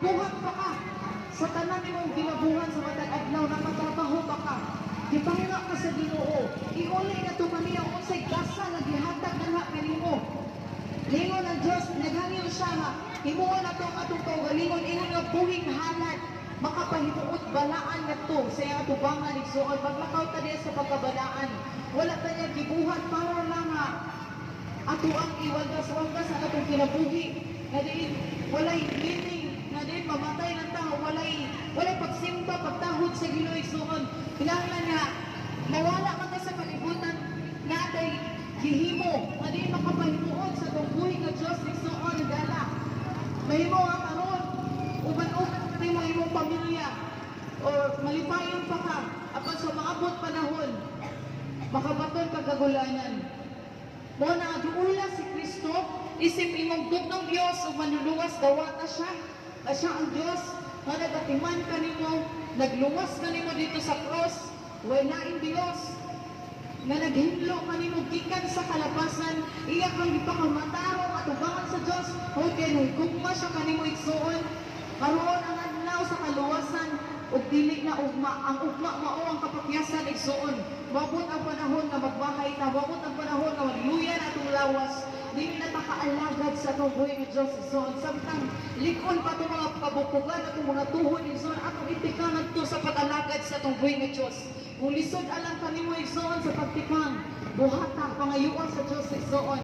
Buhat pa ka. Sa tanan imong ginabuhan sa matag adlaw na matrabaho pa ka. Gipangina ka sa Ginoo. Iuli na to kaniya unsay gasa nga gihatag na kanimo. Lingon ang Diyos, naghangyo siya nga, himuon na itong atong kaugalingon, ingon nga buhing halad, makapahimuot balaan na to sa iyang atubangan ni Suon. Paglakaw ta diya sa pagkabalaan, wala ta niya gibuhat para lang nga ato ang iwagas-wagas ang atong kinabuhi. Na diin, walay living, na diin, mamatay ng tao, walay, walay pagsimba, pagtahod sa Ginoo Suon. Kinahanglan nga, mawala man ta sa kalibutan, nga atay gihimo, nga diin makapahimuot sa itong buhi nga Diyos ni Suon, dala. Mahimo ang aron, uban-uban ka mo imong pamilya, or malipayon pa ka, apan sa maabot panahon, makabaton ka kagulanan. Mo na duula si Kristo, isip imong ng Dios ug manluluwas dawata siya. Na siya ang Dios nga nagatiman kanimo, nagluwas kanimo dito sa cross. Way laing Dios nga naghimlo kanimo gikan sa kalapasan, iya kang ipakamataro at ubangan sa Dios. Okay, nahigugma siya kanimo igsuon. Karoon ang adlaw sa kaluwasan. Ug dili na ugma ang ugma mao ang kapakyasan igsuon mabot ang panahon nga magbahay ta mabot ang panahon nga magluya na atong lawas. Dili na ta kaalagad sa atong buhay nga Dios igsuon samtang likon pa itong mga kabukugan atong mga tuhod igsuon atong itikangan to sa pag-alagad sa atong buhay nga Dios kung lisod alang kanimo igsuon sa pagtikang buhata pangayuan sa Dios igsuon